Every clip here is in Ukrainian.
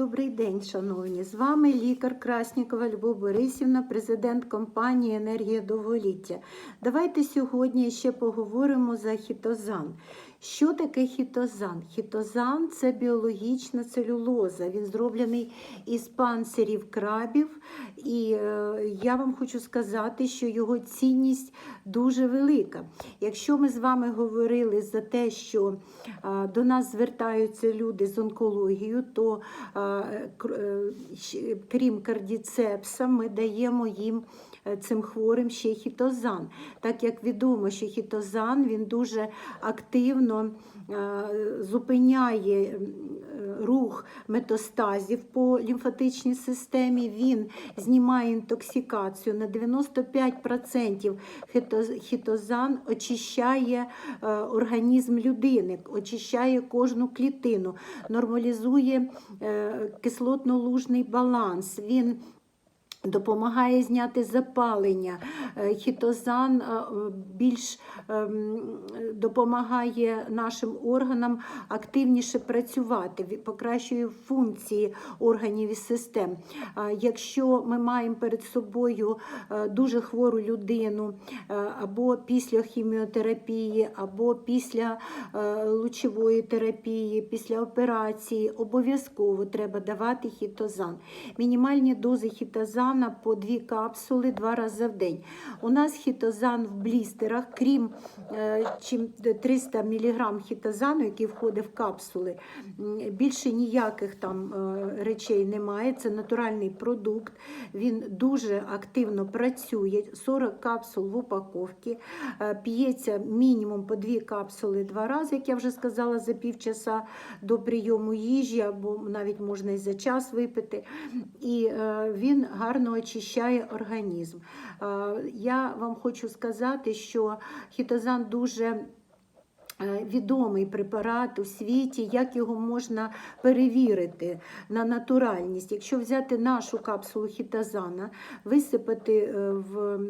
Добрий день, шановні. З вами лікар Краснікова Любов Борисівна, президент компанії Енергія довголіття. Давайте сьогодні ще поговоримо за хітозан. Що таке хітозан? Хітозан це біологічна целюлоза. Він зроблений із панцирів крабів. І е, я вам хочу сказати, що його цінність дуже велика. Якщо ми з вами говорили за те, що е, до нас звертаються люди з онкологією, то е, крім кардіцепса, ми даємо їм цим хворим ще хітозан. Так як відомо, що хітозан він дуже активно е, зупиняє е, рух метастазів по лімфатичній системі, він знімає інтоксикацію на 95% хітозан очищає е, організм людини, очищає кожну клітину, нормалізує е, кислотно-лужний баланс. Він Допомагає зняти запалення. Е, Хітозан е, більш ем, допомагає нашим органам активніше працювати, покращує функції органів і систем. Якщо ми маємо перед собою е, дуже хвору людину е, або після хіміотерапії, або після е, лучової терапії, після операції, обов'язково треба давати хітозан. Мінімальні дози хітозана по дві капсули два рази в день. У нас хітозан в блістерах, крім е, 300 мг хітозану, який входить в капсули, більше ніяких там е, речей немає. Це натуральний продукт. Він дуже активно працює. 40 капсул в упаковці. Е, П'ється мінімум по дві капсули два рази, як я вже сказала, за півчаса до прийому їжі, або навіть можна і за час випити. І е, він гарно очищає організм. Е, Я вам хочу сказати, що хітозан дуже відомий препарат у світі, як його можна перевірити на натуральність. Якщо взяти нашу капсулу хітозана, висипати е, в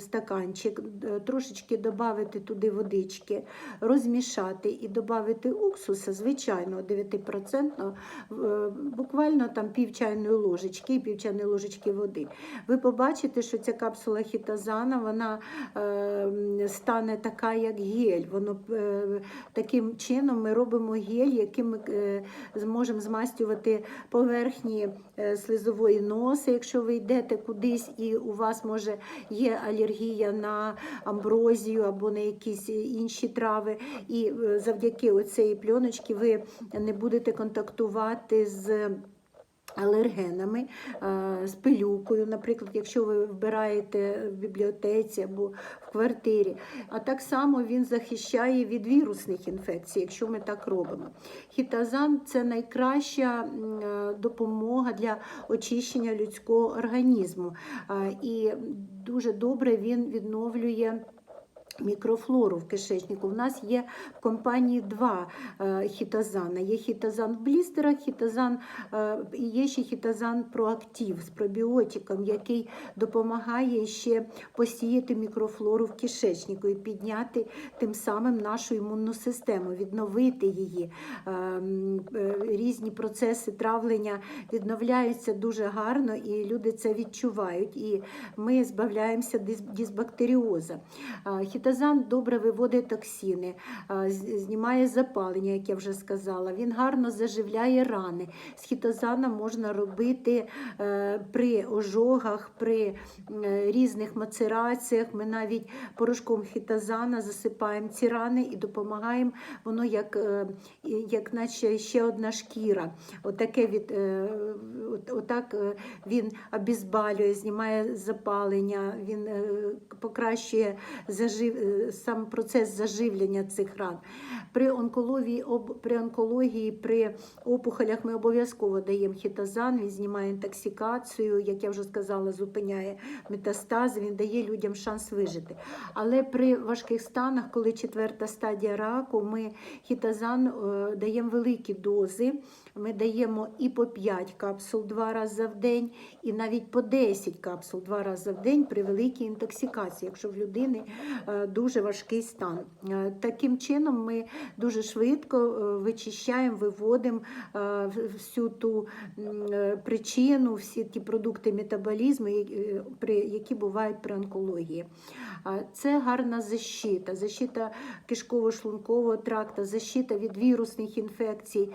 стаканчик, е, трошечки додати туди водички, розмішати і додати уксуса, звичайного 9%, е, буквально там пів чайної ложечки і пів чайної ложечки води. Ви побачите, що ця капсула хітозана вона е, стане така, як гель. Воно е, таким чином ми робимо гель, яким ми е, зможемо змастювати поверхні е, слизової носи, якщо ви йдете кудись і у вас може є алергія на амброзію або на якісь інші трави. І е, завдяки оцеї пленочки ви не будете контактувати з. Алергенами, е, з пилюкою, наприклад, якщо ви вбираєте в бібліотеці або в квартирі. А так само він захищає від вірусних інфекцій, якщо ми так робимо. Хітазан це найкраща е, допомога для очищення людського організму. Е, І дуже добре він відновлює. Мікрофлору в кишечнику. У нас є в компанії два е, хітозана. Є хітозан в блістерах, хітозан, е, і є ще хітозан проактив з пробіотиком, який допомагає ще посіяти мікрофлору в кишечнику і підняти тим самим нашу імунну систему, відновити її. Е, Різні процеси травлення відновляються дуже гарно, і люди це відчувають. І ми збавляємося дис- дисбактеріоза. Е, добре виводить токсини, е, знімає запалення, як я вже сказала. Він гарно заживляє рани. З хітозаном можна робити е, при ожогах, при е, різних мацераціях. Ми навіть порошком хітозана засипаємо ці рани і допомагаємо воно як, як наче ще одна шкіра. Отаке від, отак він обізбалює, знімає запалення, він покращує зажив, сам процес заживлення цих ран. При онкології, при онкології, при опухолях ми обов'язково даємо хітозан, він знімає інтоксикацію, як я вже сказала, зупиняє метастази, він дає людям шанс вижити. Але при важких станах, коли четверта стадія раку, ми хітозан е, даємо великі дози Ми даємо і по 5 капсул два рази в день, і навіть по 10 капсул два рази в день при великій інтоксикації, якщо в людини е, дуже важкий стан. Е, Таким чином ми дуже швидко е, вичищаємо, виводимо всю ту причину, всі ті продукти метаболізму, які бувають при онкології. Це гарна защита, защита кишково-шлункового тракта, защита від вірусних інфекцій.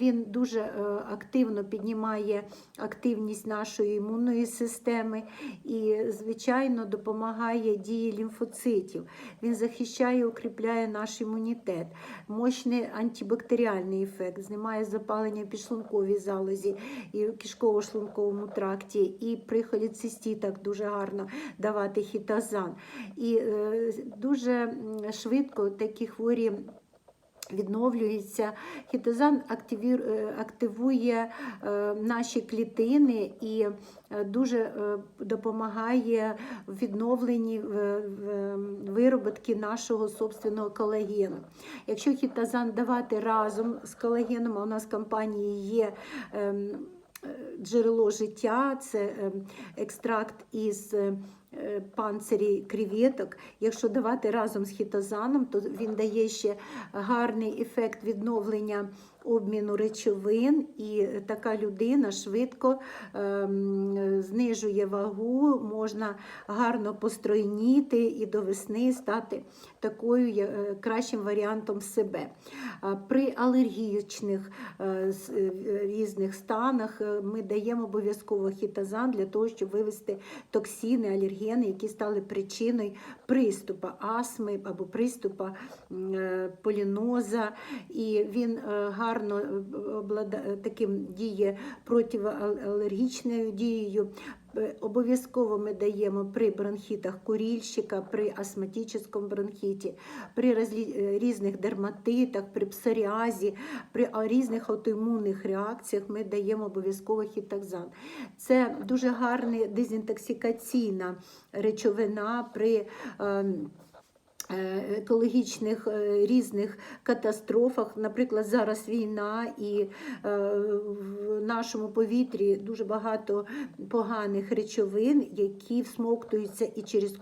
Він дуже е, активно піднімає активність нашої імунної системи і, звичайно, допомагає дії лімфоцитів. Він захищає, укріпляє наш імунітет, мощний антибактеріальний ефект, знімає запалення підшлунковій залозі і кишково-шлунковому тракті, і при холециститах дуже гарно давати хітозан. І е, дуже швидко такі хворі. Відновлюється хітозан е, активує е, наші клітини і е, дуже допомагає в відновленні в- вироботки нашого собственного колагену. Якщо хітозан давати разом з колагеном, а у нас в компанії є. ем, Джерело життя це ем, екстракт із панцирі креветок. Якщо давати разом з хітозаном, то він дає ще гарний ефект відновлення обміну речовин, і така людина швидко ем, знижує вагу, можна гарно постройніти і до весни стати такою е, кращим варіантом себе. При алергічних е, е, різних станах ми даємо обов'язково хітозан для того, щоб вивести токсини, алергени, які стали причиною приступу астми або приступу е, поліноза. І він гарно таким діє протиалергічною дією. Е, Обов'язково ми даємо при бронхітах курільщика, при астматичному бронхіті, при е, різних дерматитах, при псоріазі, при різних аутоімунних реакціях ми даємо обов'язково хітокзан. Це дуже гарна дезінтоксикаційна речовина при ем, екологічних е, різних катастрофах. Наприклад, зараз війна, і е, в нашому повітрі дуже багато поганих речовин, які всмоктуються і через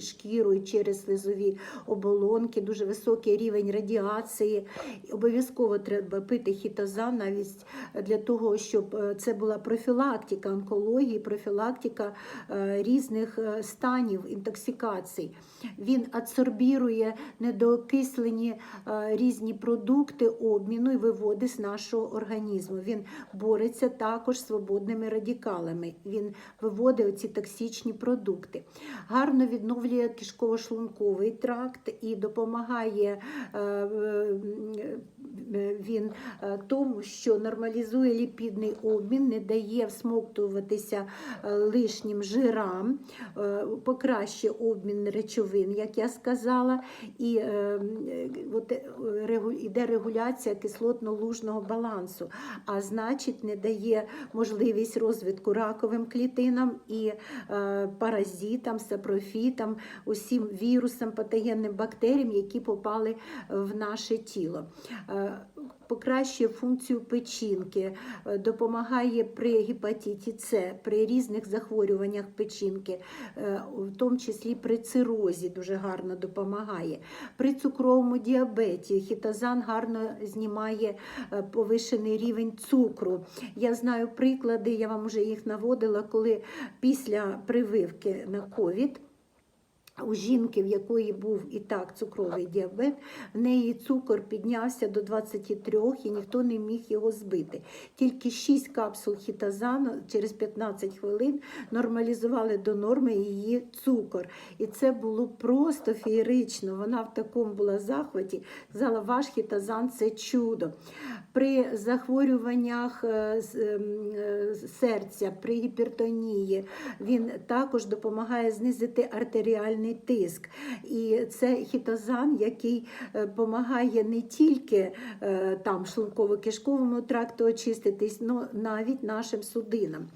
шкіру, і через слизові оболонки, дуже високий рівень радіації. Обов'язково треба пити хітозан навіть для того, щоб е, це була профілактика онкології, профілактика е, різних е, станів інтоксикацій. Він адсорбірує недоокислені е, різні продукти обміну і виводить з нашого організму. Він бореться також свободними радикалами. Він виводить оці токсичні продукти. Гарно відновлює кишково-шлунковий тракт і допомагає е, е, він тому, що нормалізує ліпідний обмін, не дає всмоктуватися лишнім жирам, покращує обмін речовин, як я сказала, і е, е, от, е, іде регуляція кислотно-лужного балансу, а значить не дає можливість розвитку раковим клітинам і е, паразитам, сапрофітам, усім вірусам, патогенним бактеріям, які попали в наше тіло. Е, Покращує функцію печінки, е, допомагає при гепатиті С, при різних захворюваннях печінки, е, в тому числі при цирозі дуже гарно допомагає. При цукровому діабеті хітозан гарно знімає е, повишений рівень цукру. Я знаю приклади, я вам вже їх наводила, коли після прививки на ковід. У жінки, в якої був і так цукровий діабет, в неї цукор піднявся до 23 і ніхто не міг його збити. Тільки 6 капсул хітозану через 15 хвилин нормалізували до норми її цукор. І це було просто феєрично. Вона в такому була захваті. Сказала, ваш хітозан це чудо. При захворюваннях е, ем, е, серця, при гіпертонії він також допомагає знизити артеріальний тиск. І це хітозан, який допомагає не тільки е, там шлунково-кишковому тракту очиститись, але навіть нашим судинам.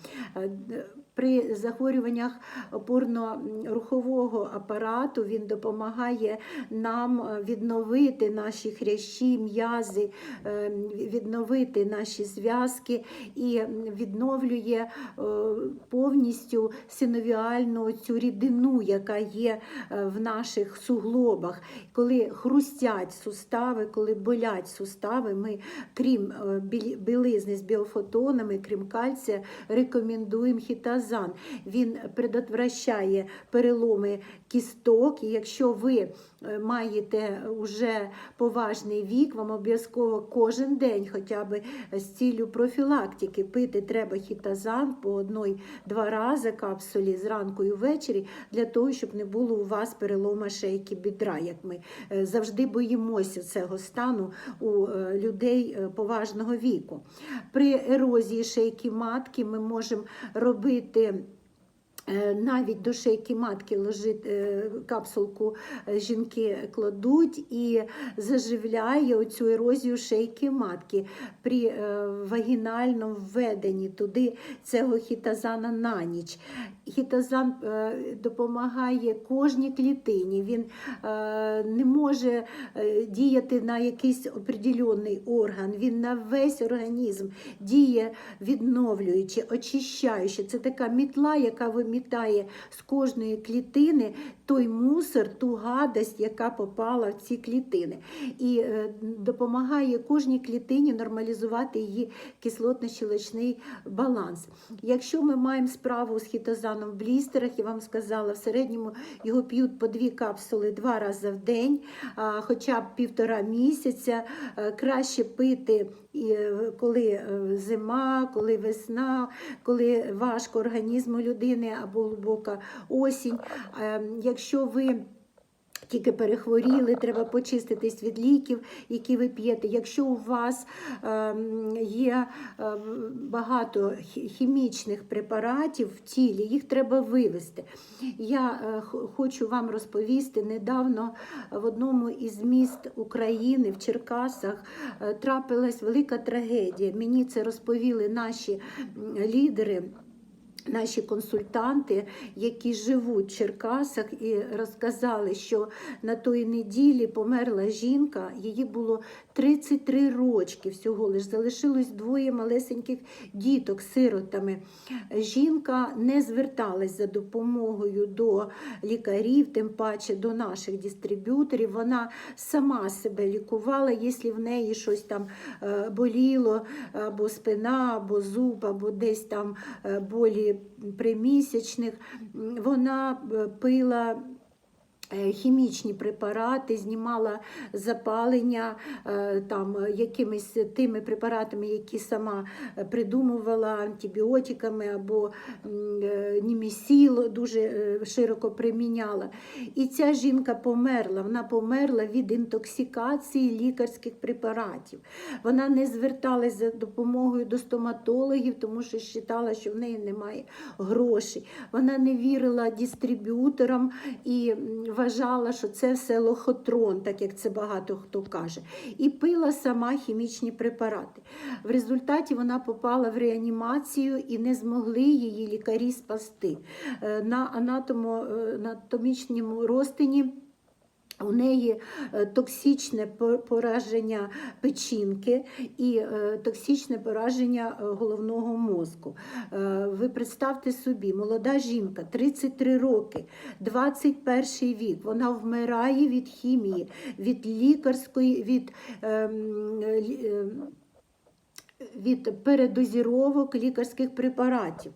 При захворюваннях опорно-рухового апарату він допомагає нам е, відновити наші хрящі, м'язи, е, відновити наші зв'язки і відновлює е, повністю синовіальну цю рідину, яка є в наших суглобах. Коли хрустять сустави, коли болять сустави, ми, крім білизни з біофотонами, крім кальція, рекомендуємо хітазан. Він предотвращає переломи кісток. І якщо ви маєте вже поважний вік, вам обов'язково кожен день, хоча б з ціллю профілактики, пити треба хітазан по одної-два рази капсулі зранку і ввечері, для того, щоб не було у вас перелома шейки бідра, як ми е, завжди боїмося цього стану у е, людей е, поважного віку. При ерозії шейки матки ми можемо робити. Е, Навіть до шейки матки ложить е, капсулку е, жінки кладуть і заживляє оцю ерозію шейки матки при вагінальному введенні туди цього хітазана на ніч. Хітазан е, допомагає кожній клітині. Він е, не може е, діяти на якийсь определений орган, він на весь організм діє відновлюючи, очищаючи. Це така мітла, яка вимітає з кожної клітини той мусор, ту гадость, яка попала в ці клітини. І допомагає кожній клітині нормалізувати її кислотно-щелочний баланс. Якщо ми маємо справу з хітозаном в блістерах, я вам сказала, в середньому його п'ють по дві капсули два рази в день, хоча б півтора місяця. Е, Краще пити, е, коли е, зима, коли весна, коли важко організму людини або глибока осінь. Е, Якщо ви тільки перехворіли, треба почиститись від ліків, які ви п'єте. Якщо у вас ем, є е, багато хімічних препаратів в тілі, їх треба вивести. Я е, хочу вам розповісти недавно в одному із міст України в Черкасах е, трапилась велика трагедія. Мені це розповіли наші лідери. Наші консультанти, які живуть в Черкасах, і розказали, що на тої неділі померла жінка, її було 33 рочки всього лиш. Залишилось двоє малесеньких діток сиротами. Жінка не зверталась за допомогою до лікарів, тим паче до наших дистриб'юторів. Вона сама себе лікувала, якщо в неї щось там е, боліло, або спина, або зуб, або десь там е, болі примісячних. Вона е, пила. Е, Хімічні препарати, знімала запалення е, там е, якимись тими препаратами, які сама придумувала антибіотиками або німісіл дуже широко приміняла. І ця жінка померла. Вона померла від інтоксикації лікарських препаратів. Вона не зверталась за допомогою до стоматологів, тому що вважала, що в неї немає грошей. Вона не вірила дистриб'юторам і вважала, що це все лохотрон, так як це багато хто каже. І пила сама хімічні препарати. В результаті вона попала в реанімацію і не змогли її лікарі спасти. Е, На е, анатомічному розтині. У неї е, токсичне по- пораження печінки і е, токсичне пораження е, головного мозку. Ви представте собі, молода жінка, 33 роки, 21 вік, вона вмирає від хімії, від лікарської, від. Від передозіровок лікарських препаратів.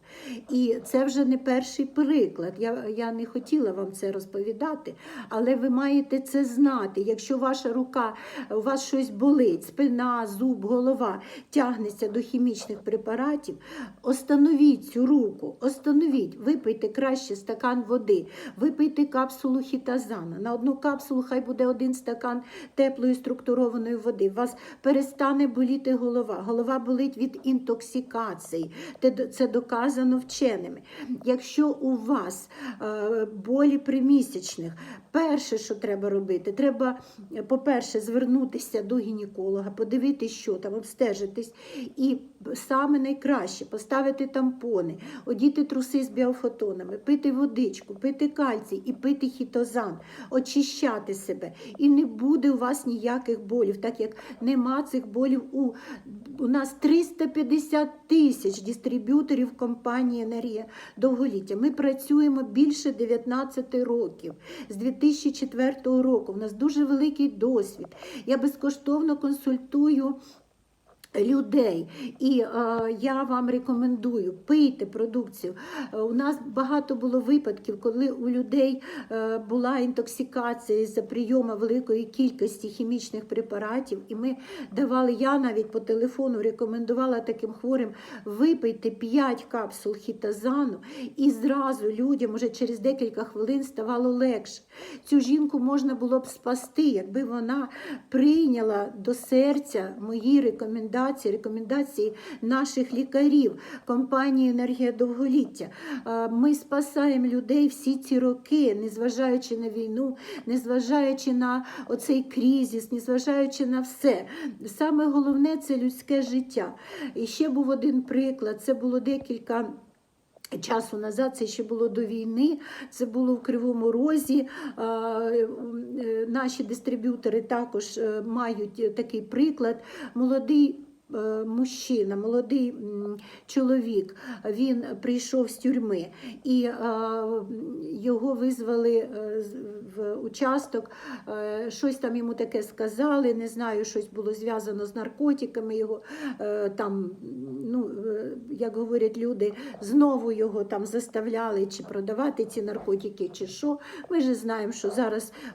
І це вже не перший приклад. Я, я не хотіла вам це розповідати, але ви маєте це знати. Якщо ваша рука, у вас щось болить, спина, зуб, голова тягнеться до хімічних препаратів, остановіть цю руку, остановіть, випийте краще стакан води, випийте капсулу хітазана. На одну капсулу хай буде один стакан теплої структурованої води. У вас перестане боліти голова. Голова болить від інтоксикації. Це доказано вченими. Якщо у вас болі болі примісячних, перше, що треба робити, треба, е, по-перше, звернутися до гінеколога, подивитися, що там, обстежитись і саме найкраще поставити тампони, одіти труси з біофотонами, пити водичку, пити кальцій і пити хітозан, очищати себе. І не буде у вас ніяких болів, так як нема цих болів у, у нас 350 тисяч дистриб'юторів компанії Енергія довголіття. Ми працюємо більше 19 років з 2004 року. У нас дуже великий досвід. Я безкоштовно консультую. Людей, і е, я вам рекомендую пийте продукцію. Е, у нас багато було випадків, коли у людей е, була інтоксикація за прийому великої кількості хімічних препаратів, і ми давали. Я навіть по телефону рекомендувала таким хворим випийте 5 капсул хітазану, і зразу людям уже через декілька хвилин ставало легше. Цю жінку можна було б спасти, якби вона прийняла до серця мої рекомендації, рекомендації наших лікарів компанії Енергія довголіття. Е, Ми спасаємо людей всі ці роки, незважаючи на війну, незважаючи на оцей кризис, незважаючи на все. Саме головне це людське життя. І ще був один приклад. Це було декілька. Часу назад це ще було до війни, це було в Кривому Розі. Е, Наші дистриб'ютори також е, мають такий приклад. Молодий е, мужчина, молодий чоловік, він прийшов з тюрми і його визвали е, в участок, е, щось там йому таке сказали, не знаю, щось було зв'язано з наркотиками, його е, там, ну, е, як говорять люди, знову його там заставляли чи продавати ці наркотики, чи що. Ми ж знаємо, що зараз е,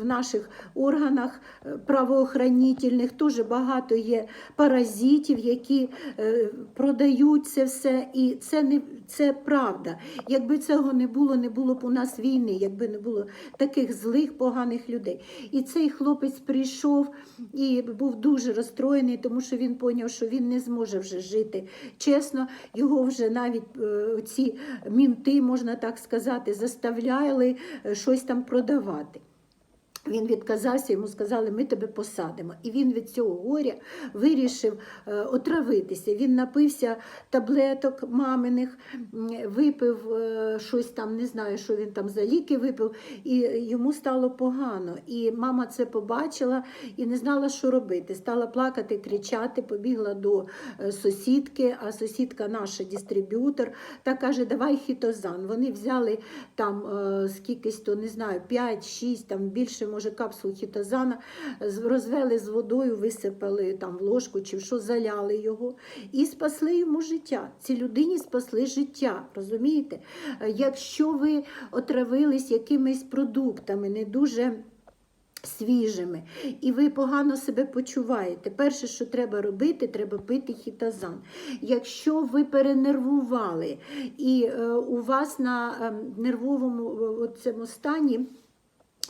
в наших органах е, правоохранительних дуже багато є паразитів, які е, продають це все, і це не це правда. Якби цього не було, не було б у нас війни, якби не було таких злих, поганих людей. І цей хлопець прийшов і був дуже розстроєний, тому що він поняв, що він не зможе вже жити. Чесно, його вже навіть е, ці мінти, можна так сказати, заставляли е, щось там продавати. Він відказався, йому сказали, ми тебе посадимо. І він від цього горя вирішив е, отравитися. Він напився таблеток маминих, випив е, щось там, не знаю, що він там за ліки випив, і йому стало погано. І мама це побачила і не знала, що робити. Стала плакати, кричати, побігла до е, сусідки, а сусідка наша дистриб'ютор, та каже, давай хітозан. Вони взяли там скількись, то не знаю, 5-6, там більше, може, капсул хітозана, розвели з водою, висипали там в ложку чи в що, заляли його і спасли йому життя. Цій людині спасли життя, розумієте? Якщо ви отравились якимись продуктами, не дуже свіжими, і ви погано себе почуваєте. Перше, що треба робити, треба пити хітазан. Якщо ви перенервували і е, у вас на е, нервовому е, цьому стані.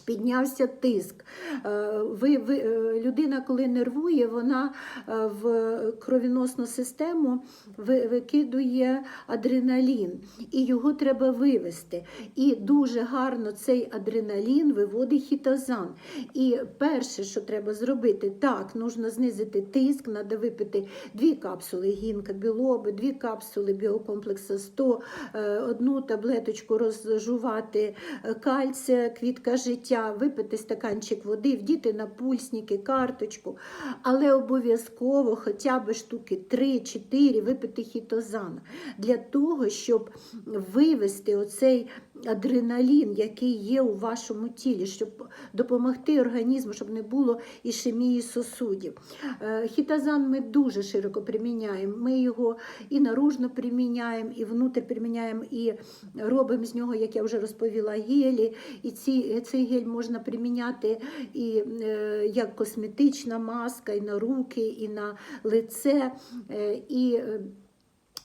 Піднявся тиск. Е, Ви, ви, е, людина, коли нервує, вона е, в кровіносну систему викидує адреналін, і його треба вивести. І дуже гарно цей адреналін виводить хітозан. І перше, що треба зробити, так, нужно знизити тиск, треба випити дві капсули гінка білоби, дві капсули біокомплексу 100, е, одну таблеточку розжувати кальція, квітка життя, випити стаканчик води, вдіти на пульсники, карточку, але обов'язково хоча б штуки 3-4 випити хітозан для того, щоб вивести оцей адреналін, який є у вашому тілі, щоб допомогти організму, щоб не було ішемії сосудів. Е, Хітозан ми дуже широко приміняємо. Ми його і наружно приміняємо, і внутрі приміняємо, і робимо з нього, як я вже розповіла, гелі. І ці, цей гель можна приміняти і е, як косметична маска, і на руки, і на лице. Е, і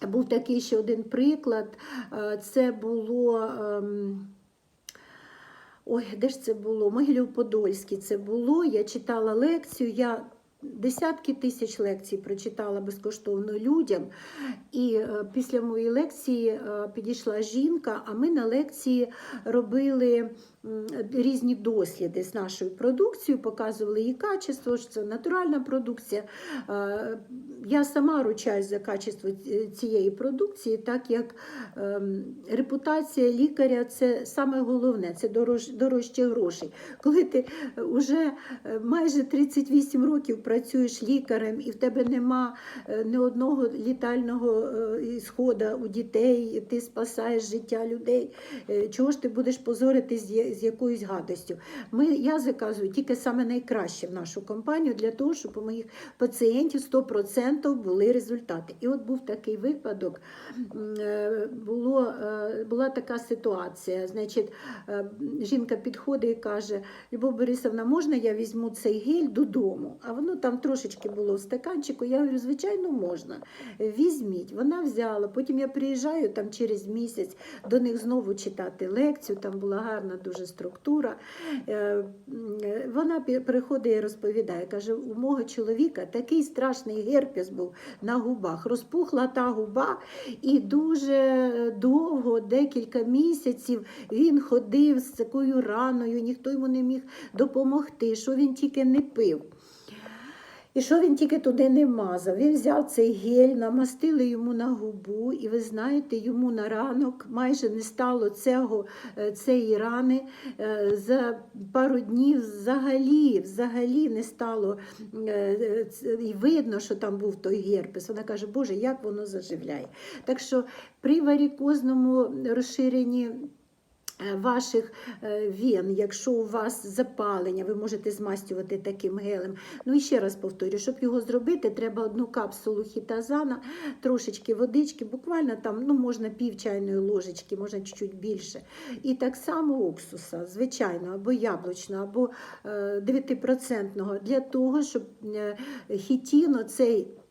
був такий ще один приклад. Е, Це було. ем, Ой, де ж це було? Могилів-Подольський це було. Я читала лекцію. Я десятки тисяч лекцій прочитала безкоштовно людям. І е, після моєї лекції е, підійшла жінка, а ми на лекції робили різні досліди з нашою продукцією, показували її качество, що це натуральна продукція. Е, я сама ручаюсь за качество цієї продукції, так як ем, репутація лікаря це саме головне, це дорож, дорожче грошей. Коли ти вже майже 38 років працюєш лікарем і в тебе нема е, ні одного літального е, ісходу у дітей, ти спасаєш життя людей, е, чого ж ти будеш позоритись з якоюсь гадостю? Ми, я заказую тільки саме найкраще в нашу компанію для того, щоб у моїх пацієнтів 100% були результати. І от був такий випадок, е, було, е, була така ситуація. Значить, е, жінка підходить і каже: Любов Борисовна, можна я візьму цей гель додому? А воно там трошечки було в стаканчику. Я говорю, звичайно, можна. Візьміть. Вона взяла. Потім я приїжджаю там через місяць до них знову читати лекцію. Там була гарна дуже структура. Е, Вона приходить і розповідає, каже, у мого чоловіка такий страшний герпес був на губах. Розпухла та губа, і дуже довго, декілька місяців, він ходив з такою раною, ніхто йому не міг допомогти, що він тільки не пив. І що він тільки туди не мазав? Він взяв цей гель, намастили йому на губу, і ви знаєте, йому на ранок майже не стало цього, е, цієї рани. Е, За пару днів взагалі, взагалі не стало е, і видно, що там був той герпес. Вона каже, Боже, як воно заживляє. Так що при варікозному розширенні ваших е, вен, якщо у вас запалення, ви можете змастювати таким гелем. Ну і ще раз повторю, щоб його зробити, треба одну капсулу хітазана, трошечки водички, буквально там ну, можна пів чайної ложечки, можна чуть-чуть більше. І так само уксуса, звичайно, або яблучного, або е, 9% для того, щоб е, хітін, оцей е,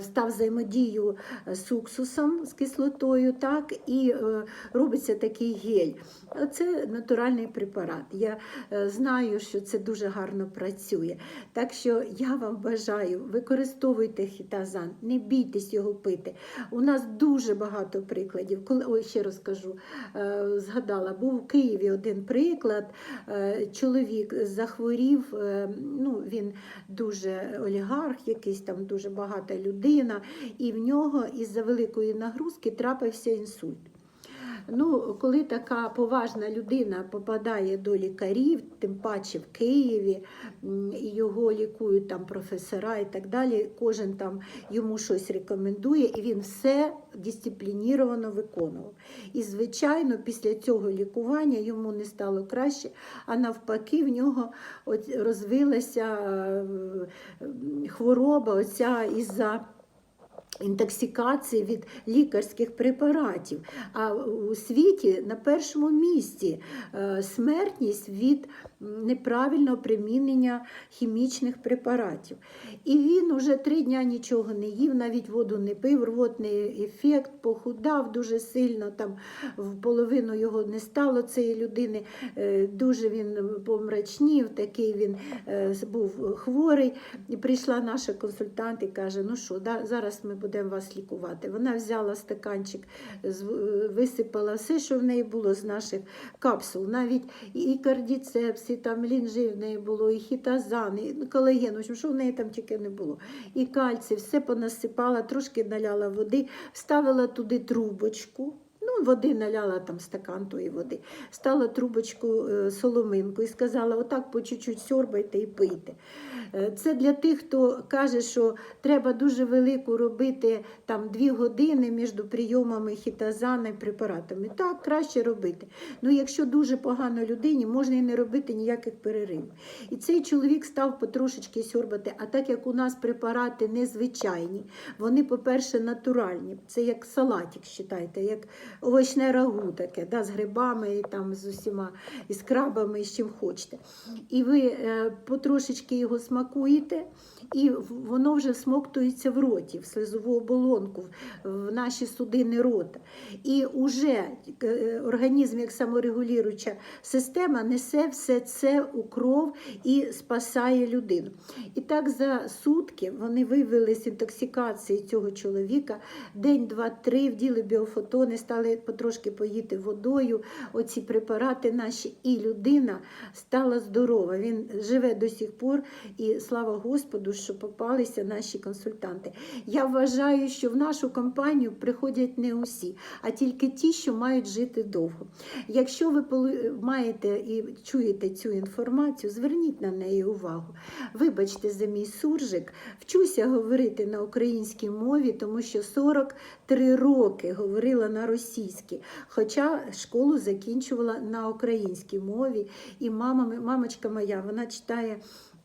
став взаємодію з уксусом, з кислотою, так, і е, робиться такий гель. Це натуральний препарат. Я е, знаю, що це дуже гарно працює. Так що я вам бажаю, використовуйте хітазан, не бійтесь його пити. У нас дуже багато прикладів. Коли ой, ще розкажу, е, згадала, був у Києві один приклад. Е, Чоловік захворів, е, ну він дуже олігарх, якийсь там дуже багата людина, і в нього із-за великої нагрузки трапився інсульт. Ну, коли така поважна людина попадає до лікарів, тим паче в Києві, його лікують там професора і так далі, кожен там йому щось рекомендує, і він все дисциплініровано виконував. І, звичайно, після цього лікування йому не стало краще, а навпаки, в нього розвилася е, хвороба оця із-за інтоксикації від лікарських препаратів. А у світі на першому місці е, смертність від неправильного примінення хімічних препаратів. І він уже три дня нічого не їв, навіть воду не пив, рвотний ефект, похудав дуже сильно, там в половину його не стало цієї людини. Е, Дуже він помрачнів, такий він е, був хворий. І прийшла наша консультант і каже: ну що, да, зараз ми будемо вас лікувати. Вона взяла стаканчик, висипала все, що в неї було з наших капсул. Навіть і кардіцепс, і там лінжи в неї було, і хітазан, і колаген, в общем, що в неї там тільки не було. І кальцій, все понасипала, трошки наляла води, вставила туди трубочку. Ну, води наляла там стакан тої води, стала трубочку е, соломинку і сказала: отак по чуть-чуть сьорбайте і пийте. Е, Це для тих, хто каже, що треба дуже велику робити там дві години між прийомами хітазана і препаратами. Так, краще робити. Ну, якщо дуже погано людині, можна і не робити ніяких переривів. І цей чоловік став потрошечки сьорбати. А так як у нас препарати незвичайні, вони, по-перше, натуральні. Це як салатик, вважайте, як овочне рагу таке, да, з грибами, і там, з усіма, і з крабами, і з чим хочете. І ви е, потрошечки його смакуєте, і воно вже смоктується в роті, в слизову оболонку, в- наші судини рота. І вже е, організм, як саморегулююча система, несе все це у кров і спасає людину. І так за сутки вони виявили з інтоксикації цього чоловіка. День, два, три вділи біофотони, стали потрошки поїти водою, оці препарати наші, і людина стала здорова. Він живе до сих пор, і слава Господу, що попалися наші консультанти. Я вважаю, що в нашу компанію приходять не усі, а тільки ті, що мають жити довго. Якщо ви маєте і чуєте цю інформацію, зверніть на неї увагу. Вибачте за мій суржик, вчуся говорити на українській мові, тому що 43 роки говорила на російській, хоча школу закінчувала на українській мові. І мама, мамочка моя, вона читає.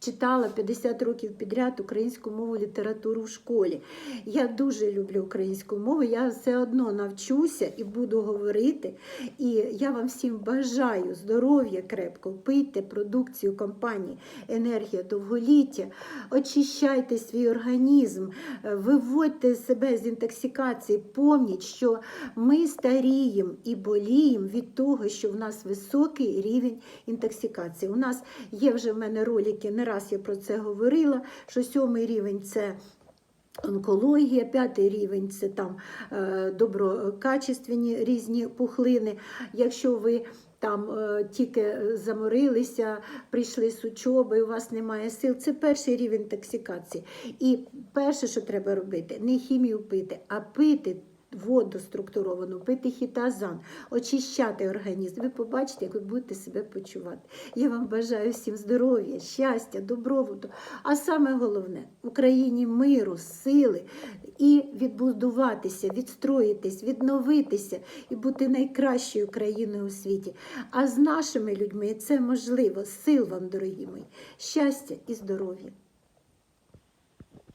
Читала 50 років підряд українську мову літературу в школі. Я дуже люблю українську мову, я все одно навчуся і буду говорити. І я вам всім бажаю здоров'я крепко, пийте продукцію компанії Енергія довголіття, очищайте свій організм, виводьте себе з інтоксикації. Помніть, що ми старіємо і боліємо від того, що в нас високий рівень інтоксикації. У нас є вже в мене ролики, не раз я про це говорила, що сьомий рівень це. Онкологія, п'ятий рівень це там е, доброкачественні різні пухлини. Якщо ви там е, тільки заморилися, прийшли з учоби, у вас немає сил, це перший рівень інтоксикації. І перше, що треба робити, не хімію пити, а пити. Воду структуровану, пити хітазан, очищати організм. Ви побачите, як ви будете себе почувати. Я вам бажаю всім здоров'я, щастя, добробуту. А саме головне Україні миру, сили і відбудуватися, відстроїтись, відновитися і бути найкращою країною у світі. А з нашими людьми це можливо. Сил вам, дорогі мої, щастя і здоров'я.